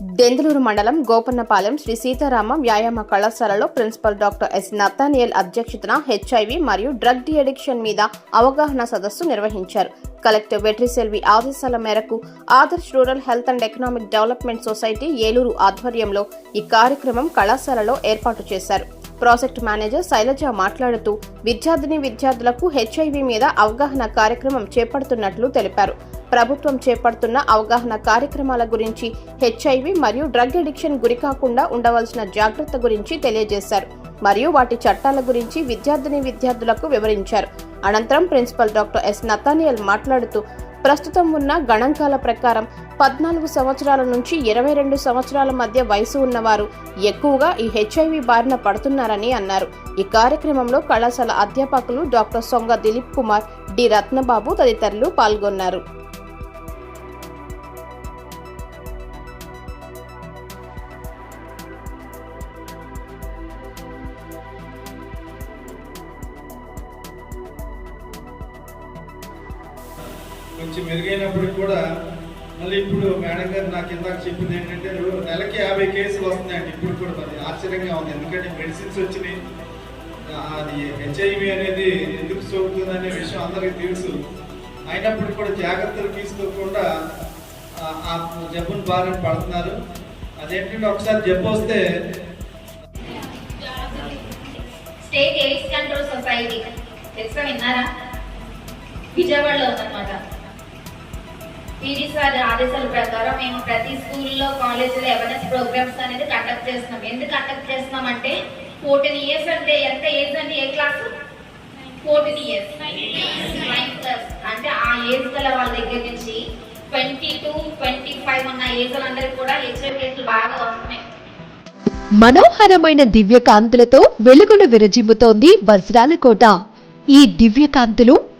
దెందులూరు మండలం గోపన్నపాలెం శ్రీ సీతారామ వ్యాయామ కళాశాలలో ప్రిన్సిపల్ డాక్టర్ ఎస్ నతానియల్ అధ్యక్షతన హెచ్ఐవి మరియు డ్రగ్ డి అడిక్షన్ మీద అవగాహన సదస్సు నిర్వహించారు. కలెక్టర్ వెట్రిసెల్వి ఆదేశాల మేరకు Adarsh rural health and economic development society Eluru ఆధ్వర్యంలో ఈ కార్యక్రమం కళాశాలలో ఏర్పాటు చేశారు. ప్రాజెక్ట్ మేనేజర్ శైలజ మాట్లాడుతూ విద్యార్థిని విద్యార్థులకు హెచ్ఐవి మీద అవగాహన కార్యక్రమం చేపడుతున్నట్లు తెలిపారు. ప్రభుత్వం చేపడుతున్న అవగాహన కార్యక్రమాల గురించి హెచ్ఐవి మరియు డ్రగ్ అడిక్షన్ గురికాకుండా ఉండవలసిన జాగ్రత్త గురించి తెలియజేశారు మరియు వాటి చట్టాల గురించి విద్యార్థిని విద్యార్థులకు వివరించారు. అనంతరం ప్రిన్సిపల్ డాక్టర్ ఎస్ నతానియల్ మాట్లాడుతూ ప్రస్తుతం ఉన్న గణాంకాల ప్రకారం పద్నాలుగు సంవత్సరాల నుంచి ఇరవై రెండు సంవత్సరాల మధ్య వయసు ఉన్నవారు ఎక్కువగా ఈ హెచ్ఐవి బారిన పడుతున్నారని అన్నారు. ఈ కార్యక్రమంలో కళాశాల అధ్యాపకులు డాక్టర్ సొంగ దిలీప్ కుమార్ డి రత్నబాబు తదితరులు పాల్గొన్నారు. కొంచెం మెరుగైనప్పటికి కూడా మళ్ళీ ఇప్పుడు మేడం గారు నాకు ఇందాక చెప్పింది ఏంటంటే నెలకి యాభై కేసులు వస్తున్నాయండి ఇప్పుడు కూడా మరి. ఆశ్చర్యంగా ఉంది. ఎందుకంటే మెడిసిన్స్ వచ్చినాయి. అది హెచ్ఐవి అనేది ఎందుకు సోకుతుంది అనే విషయం అందరికీ తెలుసు. అయినప్పుడు కూడా జాగ్రత్తలు తీసుకోకుండా ఆ- ఆ జబ్బును బారిన పడుతున్నారు. అదేంటంటే ఒకసారి జబ్బు వస్తే స్టేట్ ఎయిడ్స్ కంట్రోల్ సొసైటీ. తెలుసా విన్నారా? విజయవాడలో ఉందన్నమాట. పీడీ వారి ఆదేశాల ప్రకారం మేము ప్రతి స్కూల్లో కాలేజీలో అవేర్నెస్ ప్రోగ్రామ్స్ అనేది కండక్ట్ చేస్తున్నాం. ఎందుకు కండక్ట్ చేస్తున్నాం అంటే ఫోర్టీన్ ఇయర్స్ అంటే ఎంత ఏజ్ అంటే ఏ class fourteen years nine class అంటే ఆ ఏజ్ గల వాళ్ళ దగ్గర నుంచి ట్వంటీ టు ట్వంటీ ఫైవ్ ఉన్న ఏజ్ వాళ్ళందరికీ కూడా హెచ్ఐవి కేసులు బాగా వస్తున్నాయి. మనోహరమైన దివ్యకాంతులతో వెలుగులు విరజిమ్ముతోంది వజ్రాల కోట. ఈ దివ్యకాంతులు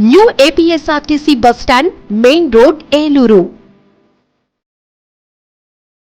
New APSRTC bus stand main road Eluru